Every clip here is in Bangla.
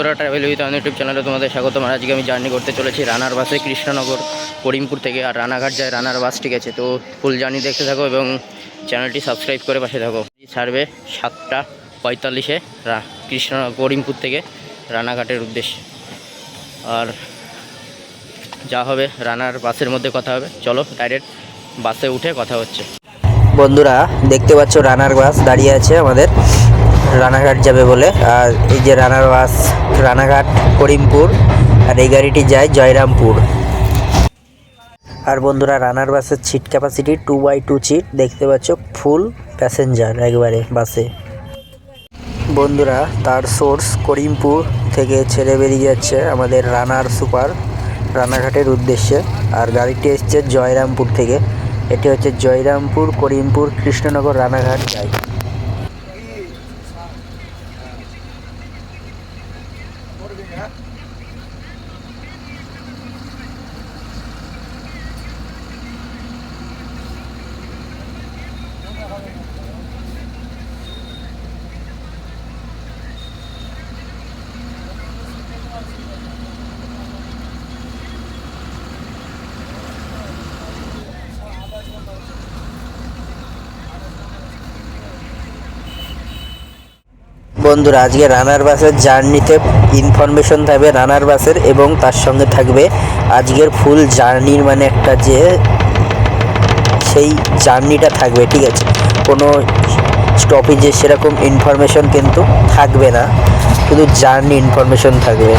বন্ধুরা ট্রাভেল উইথ অন ইউটিউব চ্যানেলে তোমাদের স্বাগত আজকে আমি জার্নি করতে চলেছি রানার বাসে, কৃষ্ণনগর, করিমপুর থেকে। আর রানাঘাট যায় রানার বাস, ঠিক আছে? তো ফুল জার্নি দেখতে থাকো এবং চ্যানেলটি সাবস্ক্রাইব করে পাশে থাকো। ছাড়বে সাতটা পঁয়তাল্লিশে কৃষ্ণ, করিমপুর থেকে রানাঘাটের উদ্দেশ্যে। আর যা হবে রানার বাসের মধ্যে কথা হবে। চলো ডাইরেক্ট বাসে উঠে কথা হচ্ছে। বন্ধুরা, দেখতে পাচ্ছ রানার বাস দাঁড়িয়ে আছে আমাদের। রানাঘাট যাবে বলে। আর এই যে রানার বাস, রানাঘাট, করিমপুর, আর এই গাড়িটি যায় জয়রামপুর। আর বন্ধুরা, রানার বাসের seat capacity two by two seat দেখতে পাচ্ছ ফুল প্যাসেঞ্জার একবারে বাসে। বন্ধুরা, তার সোর্স করিমপুর থেকে ছেড়ে বেরিয়ে যাচ্ছে আমাদের রানার সুপার, রানাঘাটের উদ্দেশ্যে। আর গাড়িটি এসছে জয়রামপুর থেকে। এটি হচ্ছে জয়রামপুর, করিমপুর, কৃষ্ণনগর, রানাঘাট যায়। বন্ধুরা, আজকে রানার বাসের জার্নিতে ইনফরমেশন থাকবে রানার বাসের এবং তার সঙ্গে থাকবে আজকের ফুল জার্নির মানে একটা যে সেই জার্নিটা থাকবে, ঠিক আছে? কোনো স্টপেজে সেরকম ইনফরমেশন কিন্তু থাকবে না। শুধু জার্নি ইনফরমেশন থাকবে।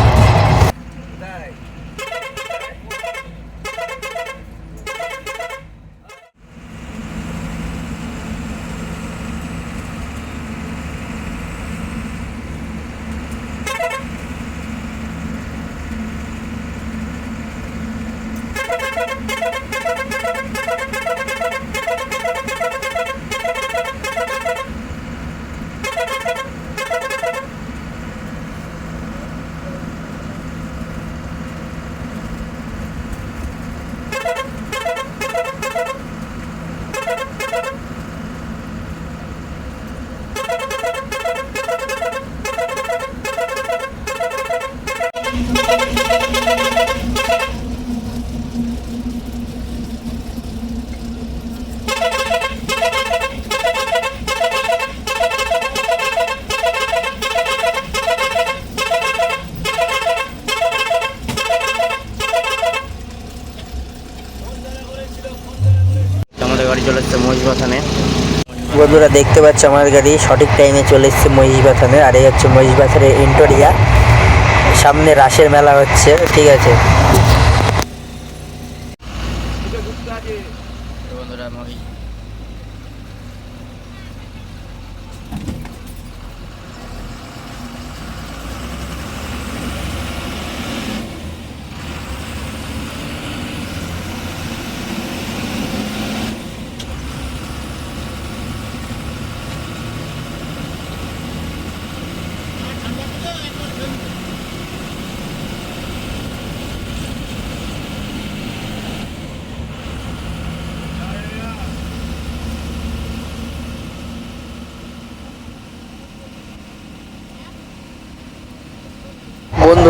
দেখতে পাচ্ছ আমার গাড়ি, সঠিক টাইমে চলে এসছে মহিষবাথানে আর এই হচ্ছে মহিষবাথানের ইন্টোরিয়া সামনে রাসের মেলা হচ্ছে, ঠিক আছে?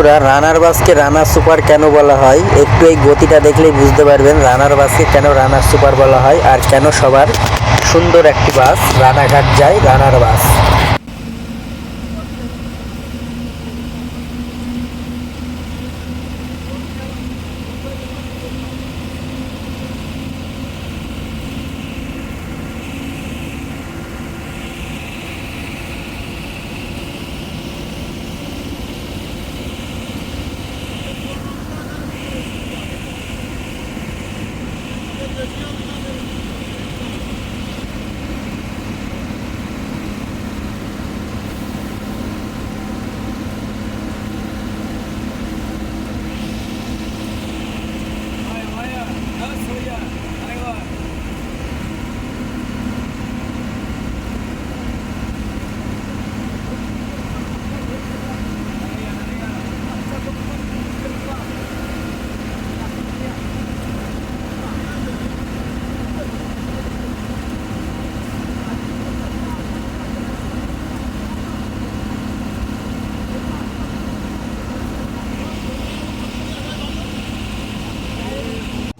বন্ধুরা, রানার বাসকে রানার সুপার কেন বলা হয়? একটু এই গতিটা দেখলেই বুঝতে পারবেন রানার বাসকে কেন রানার সুপার বলা হয় আর কেন সবার সুন্দর একটি বাস, রানাঘাট যায় রানার বাস।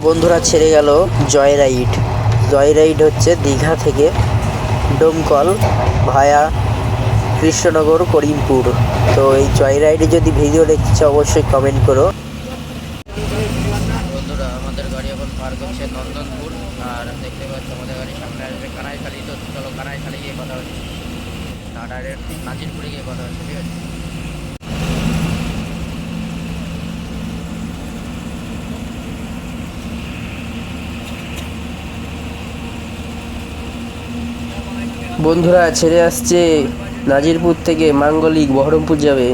বন্ধুরা ছেড়ে গেল জয় রাইড জয় রাইড হচ্ছে দীঘা থেকে ডোমকল ভায়া কৃষ্ণনগর, করিমপুর। তো এই জয় রাইডে যদি ভিডিও দেখতে চাও, অবশ্যই কমেন্ট করো। নন্দনপুর। আর দেখতে পাচ্ছ, আমাদের গাড়ি সামনে আসবে কানাইখালি। তো চলো কানাইখালি গিয়ে কথা হচ্ছে গিয়ে কথা হচ্ছে ঠিক আছে? বন্ধুরা ছেড়ে আসছে নাজিরপুর থেকে মাঙ্গলিক বহরমপুর যাবে।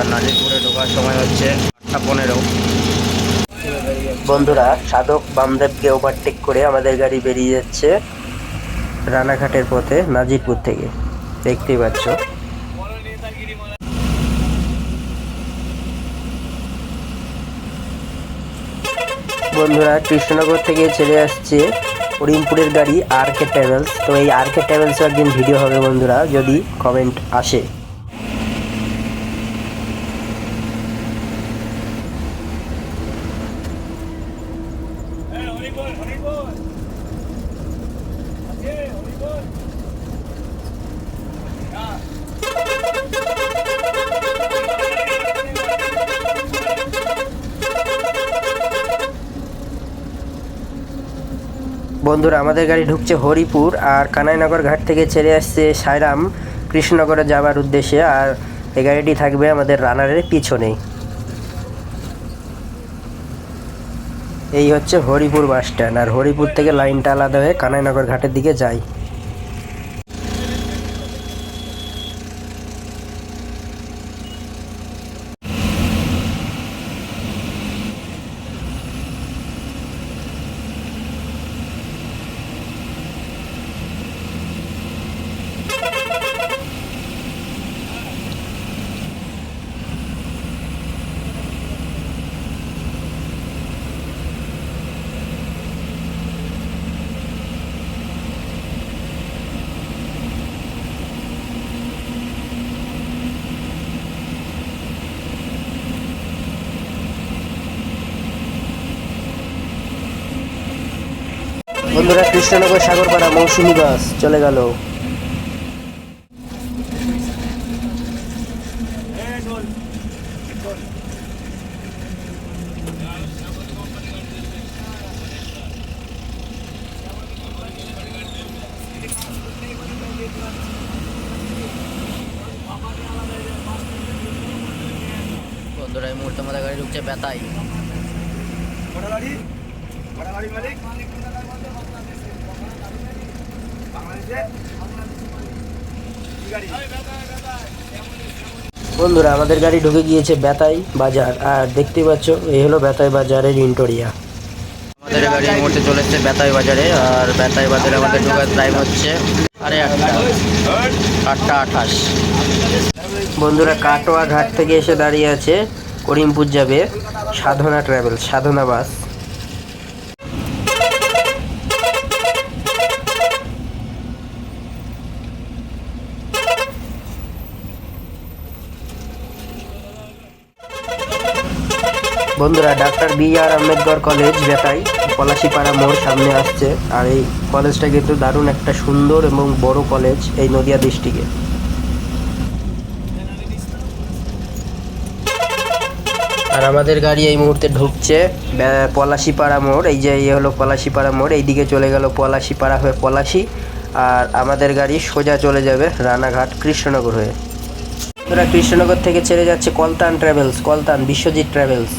আর নাজিরপুরে ঢোকার সময় হচ্ছে আটটা পনেরো। বন্ধুরা, সাধক বামদেবকে ওভারটেক করে আমাদের গাড়ি বেরিয়ে যাচ্ছে রানাঘাটের পথে নাজিরপুর থেকে। দেখতেই পাচ্ছ। বন্ধুরা, কৃষ্ণনগর থেকে চলে আসছে করিমপুরের গাড়ি আর কে ট্রাভেলস। তো এই আর কে ট্রাভেলস একদিন ভিডিও হবে বন্ধুরা, যদি কমেন্ট আসে। বন্ধুরা, আমাদের গাড়ি ঢুকছে হরিপুর আর কানাইনগর ঘাট থেকে ছেড়ে আসছে সাইরাম, কৃষ্ণনগরে যাওয়ার উদ্দেশ্যে আর এই গাড়িটি থাকবে আমাদের রানারের পিছনে এই হচ্ছে হরিপুর বাস স্ট্যান্ড আর হরিপুর থেকে লাইনটা আলাদা হয়ে কানাইনগর ঘাটের দিকে যায়। বন্ধুরা কৃষ্ণনগর সাগরপাড়া মৌসুমী গাছ চলে গেল বন্ধুরা এই মুহূর্তে আমাদের গাড়ি ঢুকছে বেতাই বন্ধুরা আমাদের গাড়ি ঢুকে গিয়েছে বেতাই বাজার। আর দেখতে পাচ্ছ এই হলো বেতাই বাজারের ইন্টোরিয়া আমাদের গাড়ি এই মুহূর্তে চলে এসছে বেতাই বাজারে আর বেতাই বাজারে আমাদের ঢোকার টাইম হচ্ছে সাড়ে আটটা। আটটা আঠাশ। বন্ধুরা কাটোয়া ঘাট থেকে এসে দাঁড়িয়ে আছে করিমপুর যাবে সাধনা ট্রাভেল সাধনা বাস বন্ধুরা, doctor B R Ambedkar college Betai, Palashipara মোড় সামনে আসছে। আর এই কলেজটা কিন্তু দারুণ একটা সুন্দর এবং বড় কলেজ এই নদিয়া ডিস্ট্রিক্টে আর আমাদের গাড়ি এই মুহূর্তে ঢুকছে পলাশিপাড়া মোড়। এই যে, এই হলো পলাশিপাড়া মোড়। এইদিকে চলে গেল পলাশিপাড়া হয়ে পলাশি। আর আমাদের গাড়ি সোজা চলে যাবে রানাঘাট কৃষ্ণনগর হয়ে। কৃষ্ণনগর থেকে ছেড়ে যাচ্ছে কলতান ট্রাভেলস কলতান, বিশ্বজিৎ ট্রাভেলস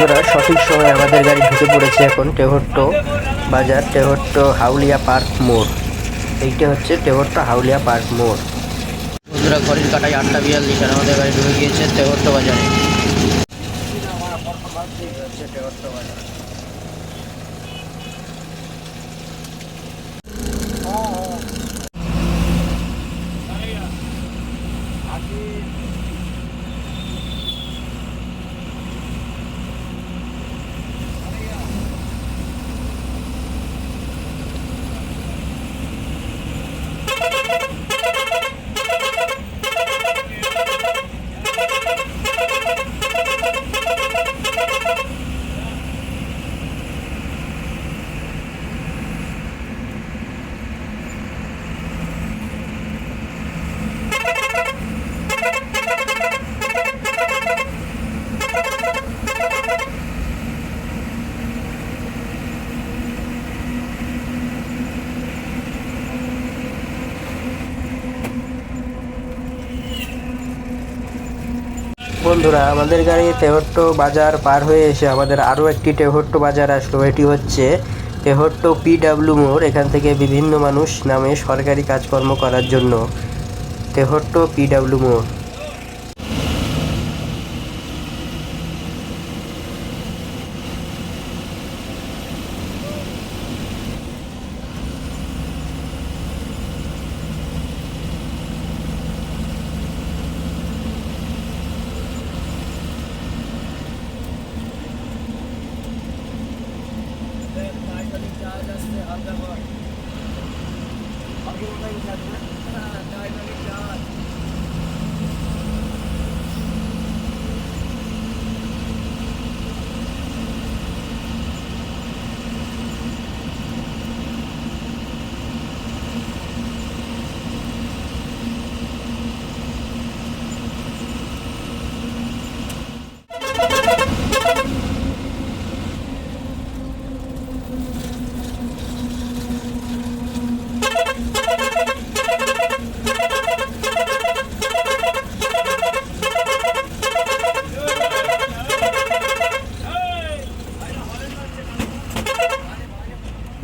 বন্ধুরা, সঠিক সময় আমাদের গাড়ি ঢুকে পড়েছে এখন টেহট্ট বাজার, টেহট্ট হাউলিয়া পার্ক মোড়। এইটা হচ্ছে টেহট্ট হাউলিয়া পার্ক মোড়। বন্ধুরা, ঘড়ির কাটায় আটটা বিয়াল্লিশ আর আমাদের গাড়ি ঢুকে গিয়েছে টেহট্ট বাজারে। বন্ধুরা, আমাদের গাড়ি তেহট্ট বাজার পার হয়ে এসে আমাদের আরও একটি তেহট্ট বাজার আসলো। এটি হচ্ছে তেহট্ট পিডাব্লিউ মোড়, এখান থেকে বিভিন্ন মানুষ নামে সরকারি কাজকর্ম করার জন্য। তেহট্ট পিডাব্লিউ মোড়। Pag-iunay siya doon, dahil na rin siya.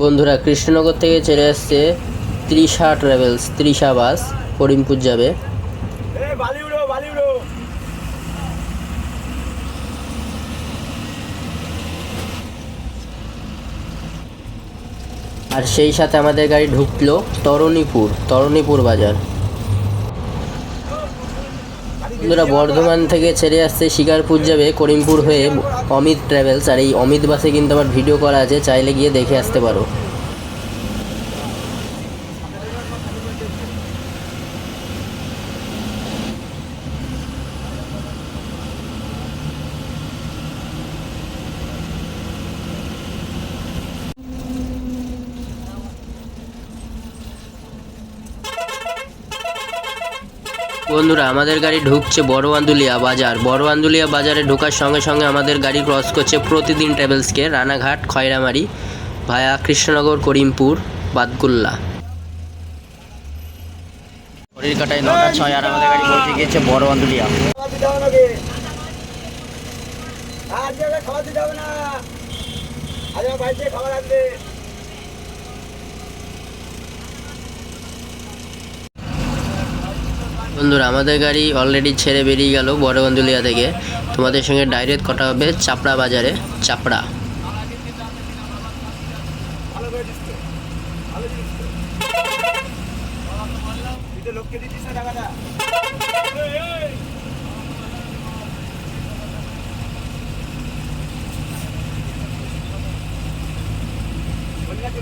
বন্ধুরা কৃষ্ণনগর থেকে চলে আসছে ত্রিশা ট্রাভেলস ত্রিশা বাস করিমপুর যাবে। আর সেই সাথে আমাদের গাড়ি ঢুকলো তরণীপুর তরণীপুর বাজার। বন্ধুরা, বর্ধমান থেকে ছেড়ে আসছে শিকারপুর যাবে করিমপুর হয়ে অমিত ট্রাভেলস আর এই অমিত বাসে কিন্তু আমার ভিডিও করা আছে, চাইলে গিয়ে দেখে আসতে পারো। বন্ধুরা, আমাদের গাড়ি ঢুকছে বড় আন্দুলিয়া বাজার। বড় আন্দুলিয়া বাজারে ঢোকার সঙ্গে সঙ্গে আমাদের গাড়ি ক্রস করছে প্রতিদিন ট্রাভেলসকে রানাঘাট, খয়রামারি ভায়া কৃষ্ণনগর, করিমপুর বাদগুল্লা ঘড়ির কাটায় নটা ছয় আর আমাদের গাড়ি পৌঁছে গিয়েছে বড় আন্দুলিয়া জায়গায় খাওয়াতে যাবে না। বন্ধুরা, আমাদের গাড়ি অলরেডি ছেড়ে বেরিয়ে গেল বড় বড়গঞ্জলিয়া থেকে। তোমাদের সঙ্গে ডাইরেক্ট কটা হবে চাপড়া বাজারে, চাপড়া।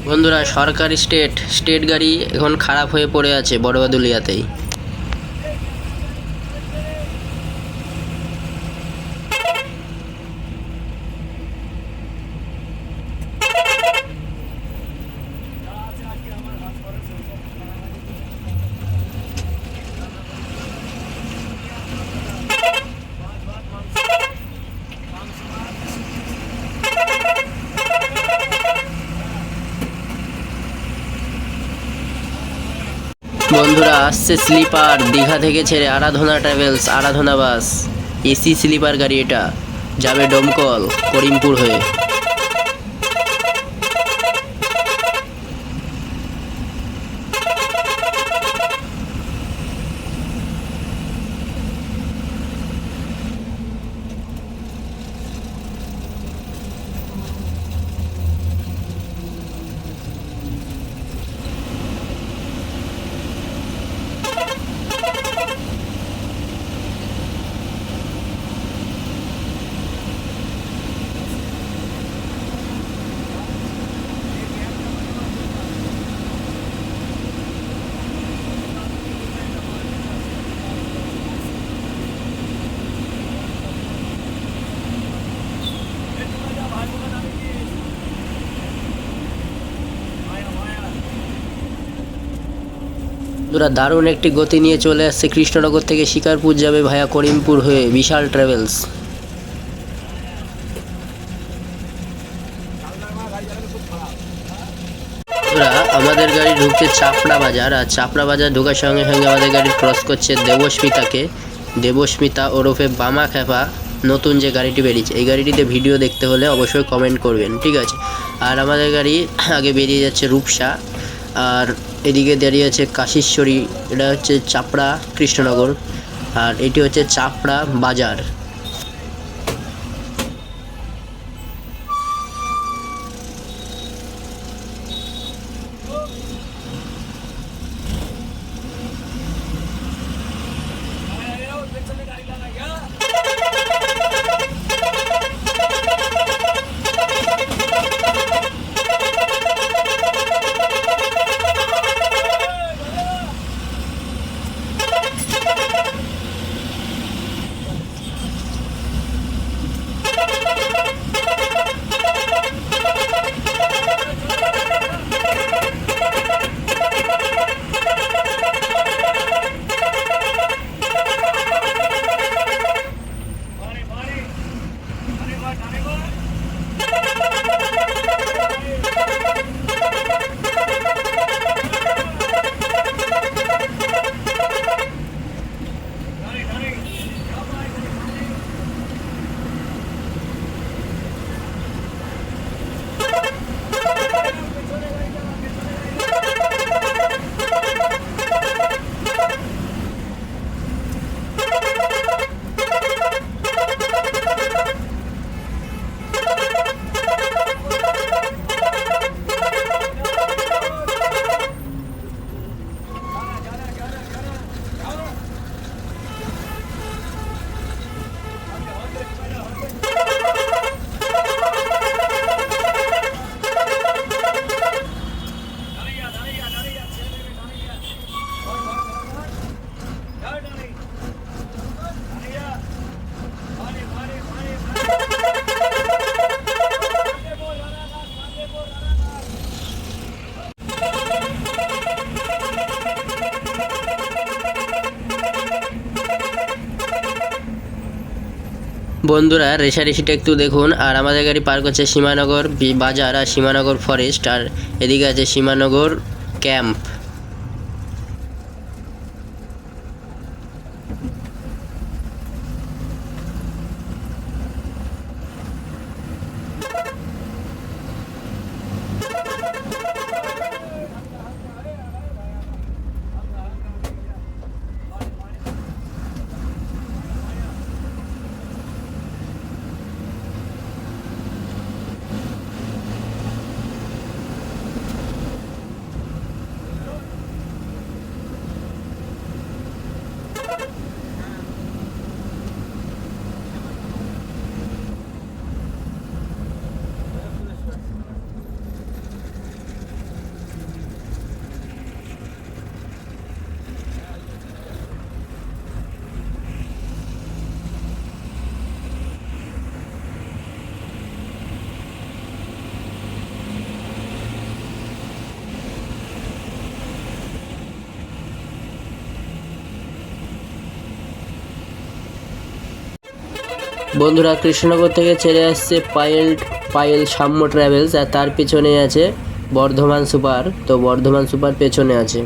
বন্ধুরা, সরকারি স্টেট স্টেট গাড়ি এখন খারাপ হয়ে পড়ে আছে বড়বাদুলিয়াতেই আসছে স্লিপার, দীঘা থেকে ছেড়ে Aradhana travels, Aradhana bus. AC sleeper গাড়ি এটা। যাবে ডমকল, করিমপুর হয়ে। বন্ধুরা দারুণ একটি গতি নিয়ে চলে আসছে। কৃষ্ণনগর থেকে শিকারপুর যাবে ভায়া করিমপুর হয়ে বিশাল ট্রাভেলস আমাদের গাড়ি ঢুকছে চাপড়া বাজার আর চাপড়া বাজার ঢোকার সঙ্গে সঙ্গে আমাদের গাড়ি ক্রস করছে দেবস্মিতাকে। দেবস্মিতা ওরফে বামা খেপা নতুন যে গাড়িটি বেরিয়েছে। এই গাড়িটিতে ভিডিও দেখতে হলে অবশ্যই কমেন্ট করবেন, ঠিক আছে? আর আমাদের গাড়ি আগে বেরিয়ে যাচ্ছে রূপসা। আর এদিকে দাঁড়িয়ে আছে কাশীশ্বরী এটা হচ্ছে চাপড়া কৃষ্ণনগর আর এটি হচ্ছে চাপড়া বাজার। বন্ধুরা রেশারেশিটা একটু দেখুন। আর আমাদের গাড়ি পার করছে সীমানগর বাজার আর সীমানগর ফরেস্ট। আর এদিকে আছে সীমানগর ক্যাম্প। বন্ধুরা কৃষ্ণনগর থেকে ছেড়ে আসছে পায়েল পায়েল সাম্য ট্রাভেলস আর তার পেছনে আছে বর্ধমান সুপার। তো বর্ধমান সুপার পেছনে আছে।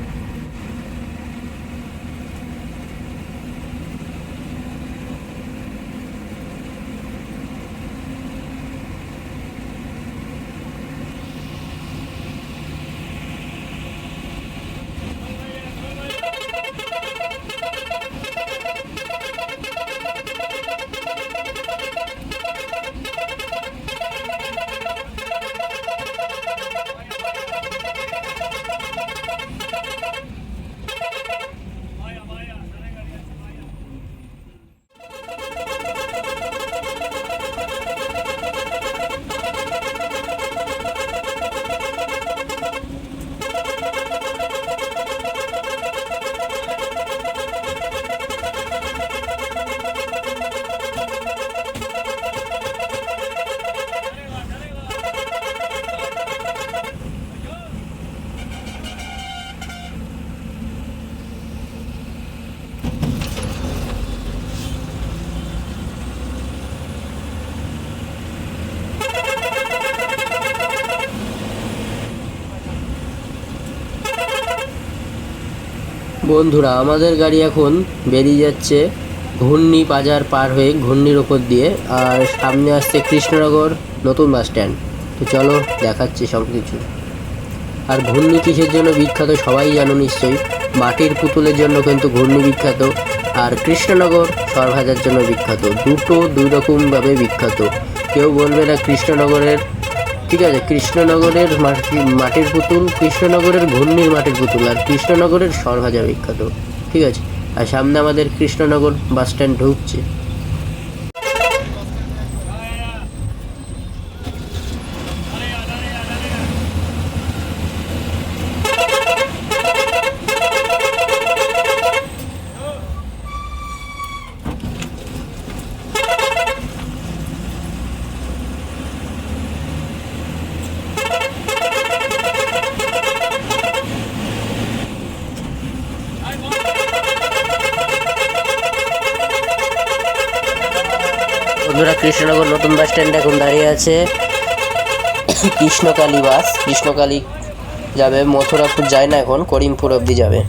বন্ধুরা, আমাদের গাড়ি এখন বেরিয়ে যাচ্ছে ঘূর্ণি বাজার পার হয়ে ঘূর্ণির ওপর দিয়ে, আর সামনে আসছে কৃষ্ণনগর নতুন বাস স্ট্যান্ড। তো চলো দেখাচ্ছি সব কিছু। আর ঘূর্ণি কিসের জন্য বিখ্যাত সবাই জানো নিশ্চয়ই, মাটির পুতুলের জন্য কিন্তু ঘূর্ণি বিখ্যাত, আর কৃষ্ণনগর সরভাজার জন্য বিখ্যাত। দুটো দুই রকমভাবে বিখ্যাত। কেউ বলবে না কৃষ্ণনগরের ঠিক আছে, কৃষ্ণনগরের মাটির পুতুল, কৃষ্ণনগরের ঘূর্ণির মাটির পুতুল আর কৃষ্ণনগরের সরভাজা বিখ্যাত, ঠিক আছে? আর সামনে আমাদের কৃষ্ণনগর বাস স্ট্যান্ড ঢুকছে। আছে। কৃষ্ণকালী বাস। কৃষ্ণকালী যাবে মথুরাপুর যায় না এখন করিমপুর অব্দি যাবে।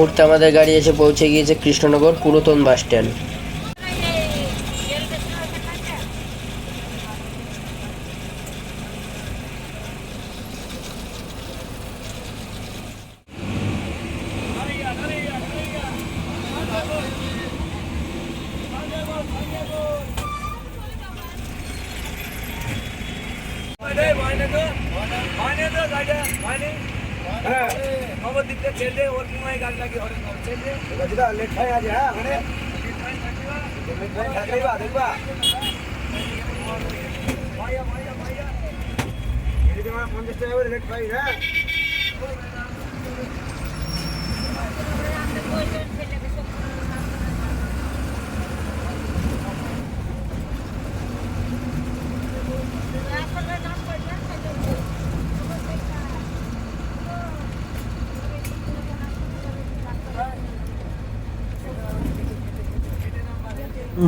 মুহূর্তে আমাদের গাড়ি এসে পৌঁছে গিয়েছে কৃষ্ণনগর পুরাতন বাস স্ট্যান্ড।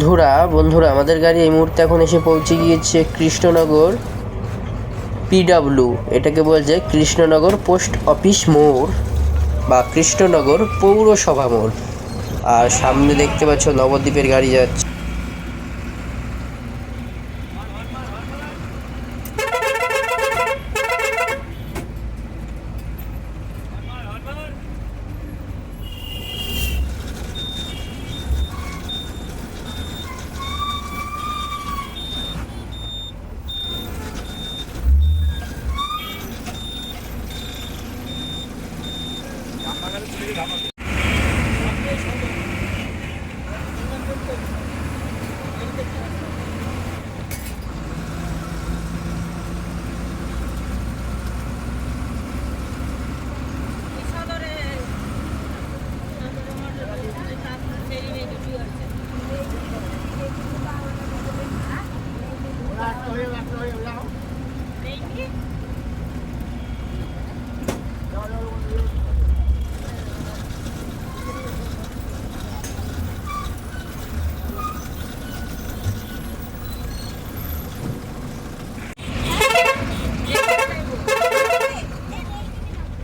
বন্ধুরা বন্ধুরা, আমাদের গাড়ি এই মুহূর্তে এখন এসে পৌঁছে গিয়েছে কৃষ্ণনগর পিডাব্লিউ এটাকে বলছে কৃষ্ণনগর পোস্ট অফিস মোড় বা কৃষ্ণনগর পৌরসভা মোড়। আর সামনে দেখতে পাচ্ছ নবদ্বীপের গাড়ি যাচ্ছে।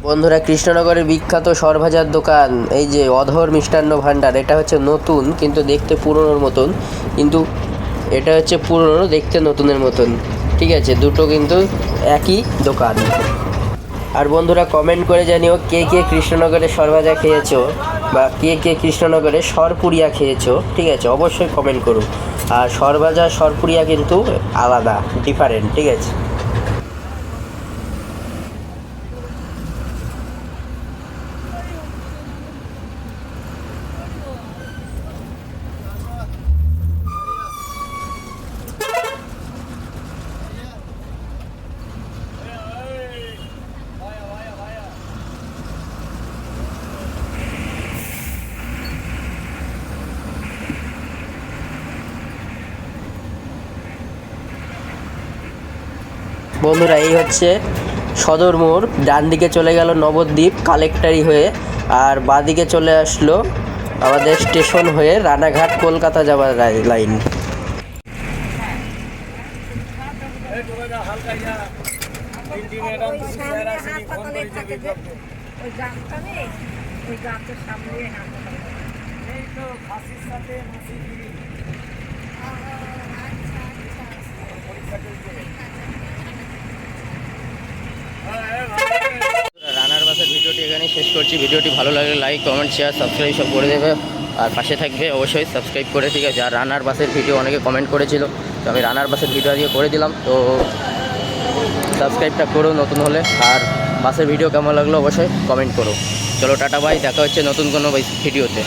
বন্ধুরা, কৃষ্ণনগরের বিখ্যাত সরভাজার দোকান, এই যে অধর মিষ্টান্ন ভাণ্ডার, এটা হচ্ছে নতুন, কিন্তু দেখতে পুরনোর মতন, কিন্তু এটা হচ্ছে পুরনো, দেখতে নতুনের মতন। ঠিক আছে, দুটো কিন্তু একই দোকান। আর বন্ধুরা কমেন্ট করে জানিও কে কে কৃষ্ণনগরে সরভাজা খেয়েছো, বা কে কে কৃষ্ণনগরে সরপুরিয়া খেয়েছো, ঠিক আছে, অবশ্যই কমেন্ট করো। আর সরভাজা, সরপুরিয়া কিন্তু আলাদা ডিফারেন্ট ঠিক আছে। বন্ধুরা এই হচ্ছে সদর মোড়। ডান দিকে চলে গেল নবদ্বীপ কালেক্টারি হয়ে। আর বাঁদিকে চলে আসলো আমাদের স্টেশন হয়ে রানাঘাট কলকাতা যাওয়ার লাই- লাইন। ওই রানার বাসের ভিডিওটি এখানে শেষ করছি। ভিডিওটি ভালো লাগলে লাইক কমেন্ট শেয়ার সাবস্ক্রাইব সব করে দেবে। আর পাশে থাকবে অবশ্যই সাবস্ক্রাইব করে, ঠিক আছে? আর রানার বাসের ভিডিও অনেকে কমেন্ট করেছিল, তো আমি রানার বাসের ভিডিও আজকে করে দিলাম। তো সাবস্ক্রাইবটা করো নতুন হলে। আর বাসের ভিডিও কেমন লাগল অবশ্যই কমেন্ট করো। চলো, টাটা বাই দেখা হচ্ছে নতুন কোনো ভিডিওতে।